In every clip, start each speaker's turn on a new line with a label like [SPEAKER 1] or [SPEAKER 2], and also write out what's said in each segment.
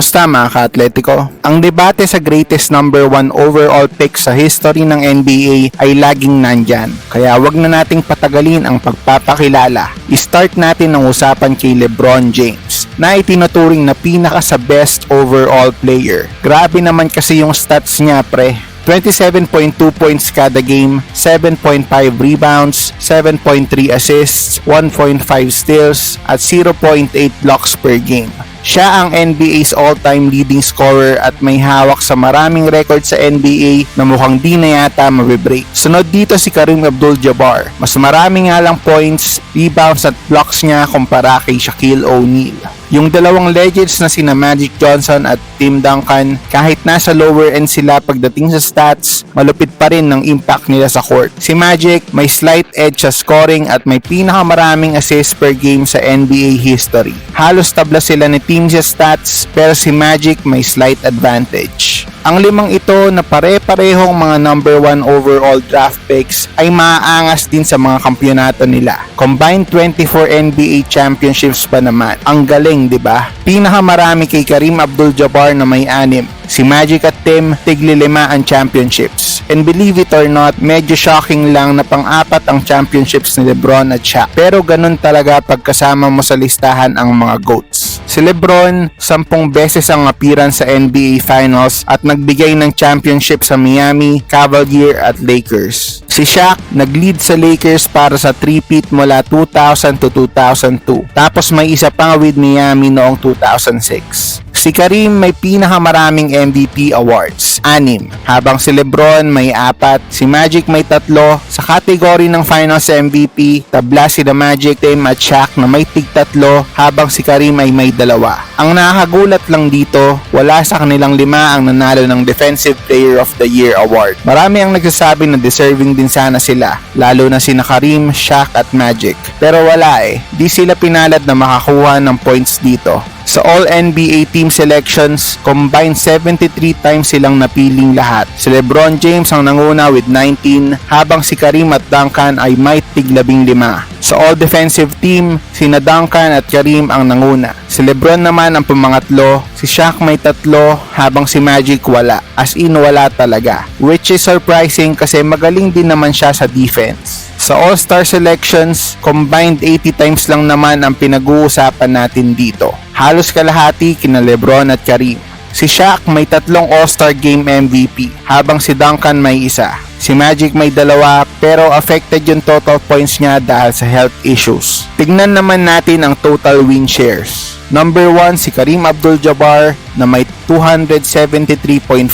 [SPEAKER 1] Kamusta mga ka-atletico? Ang debate sa greatest number 1 overall pick sa history ng NBA ay laging nandyan. Kaya wag na nating patagalin ang pagpapakilala. I-start natin ang usapan kay LeBron James na itinuturing na pinaka sa best overall player. Grabe naman kasi yung stats niya pre. 27.2 points kada game, 7.5 rebounds, 7.3 assists, 1.5 steals, at 0.8 blocks per game. Siya ang NBA's all-time leading scorer at may hawak sa maraming record sa NBA na mukhang di na yata mabibreak. Sunod dito si Karim Abdul-Jabbar. Mas marami nga lang points, rebounds at blocks niya kumpara kay Shaquille O'Neal. Yung dalawang legends na sina Magic Johnson at Tim Duncan, kahit nasa lower end sila pagdating sa stats, malupit pa rin ng impact nila sa court. Si Magic may slight edge sa scoring at may pinakamaraming assists per game sa NBA history. Halos tabla sila ni team sa stats pero si Magic may slight advantage. Ang limang ito na pare-parehong mga number 1 overall draft picks ay maaangas din sa mga kampyonato nila. Combined 24 NBA championships pa naman. Ang galing, 'di ba? Pinakamarami kay Karim Abdul-Jabbar na may anim. Si Magic at Tim tigli lima ang championships. And believe it or not, medyo shocking lang na pang-apat ang championships ni Lebron at Shaq. Pero ganun talaga pagkasama mo sa listahan ang mga GOATs. Si Lebron, sampung beses ang appearance sa NBA Finals at nagbigay ng championship sa Miami, Cavalier at Lakers. Si Shaq, nag-lead sa Lakers para sa 3-peat mula 2000 to 2002. Tapos may isa pang with Miami noong 2006. Si Karim may pinakamaraming MVP awards, anim, habang si Lebron may apat, si Magic may tatlo, sa kategory ng Finals MVP, tabla si The Magic, Tim at Shaq na may tig tatlo, habang si Karim ay may dalawa. Ang nakakagulat lang dito, wala sa kanilang lima ang nanalo ng Defensive Player of the Year award. Marami ang nagsasabi na deserving din sana sila, lalo na sina Karim, Shaq at Magic. Pero wala eh, di sila pinalad na makakuha ng points dito. Sa All-NBA team selections, combined 73 times silang napiling lahat. Si LeBron James ang nanguna with 19, habang si Karim at Duncan ay may tiglabing lima. Sa All-Defensive team, sina Duncan at Karim ang nanguna. Si LeBron naman ang pumangatlo, si Shaq may tatlo, habang si Magic wala. As in wala talaga. Which is surprising kasi magaling din naman siya sa defense. Sa All-Star selections, combined 80 times lang naman ang pinag-uusapan natin dito. Halos kalahati kina Lebron at Karim. Si Shaq may tatlong All-Star Game MVP, habang si Duncan may isa. Si Magic may dalawa, pero affected yung total points niya dahil sa health issues. Tignan naman natin ang total win shares. Number 1 si Karim Abdul-Jabbar na may 273.4.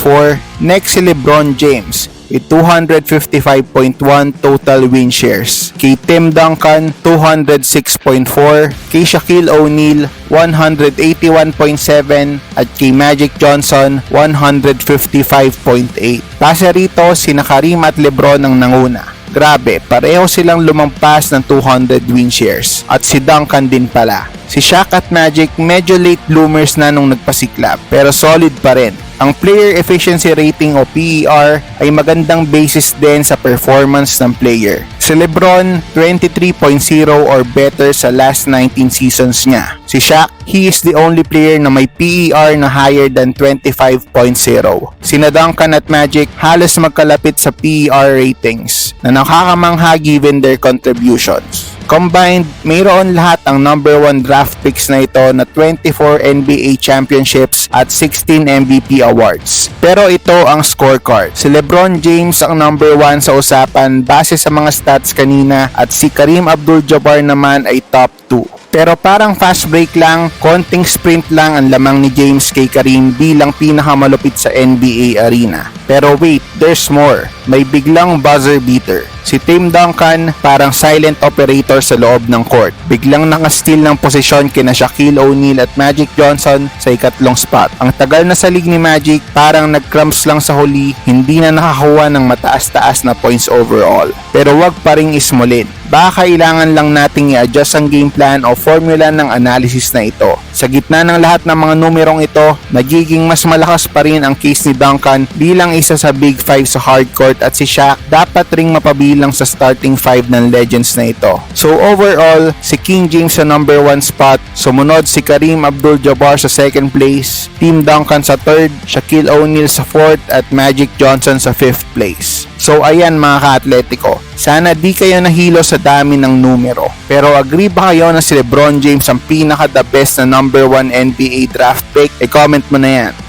[SPEAKER 1] Next si LeBron James with 255.1 total win shares. Kay Tim Duncan, 206.4. Kay Shaquille O'Neal, 181.7. At kay Magic Johnson, 155.8. Pasa rito, sina Karim at Lebron ang nanguna. Grabe, pareho silang lumampas ng 200 win shares. At si Duncan din pala. Si Shaq at Magic medyo late bloomers na nung nagpasiklab, pero solid pa rin. Ang Player Efficiency Rating o PER ay magandang basis din sa performance ng player. Si Lebron, 23.0 or better sa last 19 seasons niya. Si Shaq, he is the only player na may PER na higher than 25.0. Sina Duncan at Magic halos magkalapit sa PER ratings na nakakamangha given their contributions. Combined, mayroon lahat ang number 1 draft picks na ito na 24 NBA championships at 16 MVP awards. Pero ito ang scorecard. Si LeBron James ang number 1 sa usapan base sa mga stats kanina at si Karim Abdul-Jabbar naman ay top 2. Pero parang fast break lang, konting sprint lang ang lamang ni James kay Karim bilang pinakamalupit sa NBA arena. Pero wait, there's more. May biglang buzzer beater. Si Tim Duncan parang silent operator sa loob ng court. Biglang nakasteal ng posisyon kina Shaquille O'Neal at Magic Johnson sa ikatlong spot. Ang tagal na sa league ni Magic, parang nag-cramps lang sa huli, hindi na nakakuha ng mataas-taas na points overall. Pero wag pa ring ismulin. Baka kailangan lang nating i-adjust ang game plan o formula ng analysis na ito. Sa gitna ng lahat ng mga numerong ito, nagiging mas malakas pa rin ang case ni Duncan bilang isa sa Big 5 sa hardcourt at si Shaq dapat ring mapabilang sa starting 5 ng legends na ito. So overall, si King James sa number 1 spot, sumunod si Kareem Abdul-Jabbar sa second place, Team Duncan sa third, Shaquille O'Neal sa fourth at Magic Johnson sa fifth place. So ayan mga ka-atletiko, sana di kayo nahilo sa dami ng numero. Pero agree ba kayo na si Lebron James ang pinaka the best na number 1 NBA draft pick? E comment mo na yan.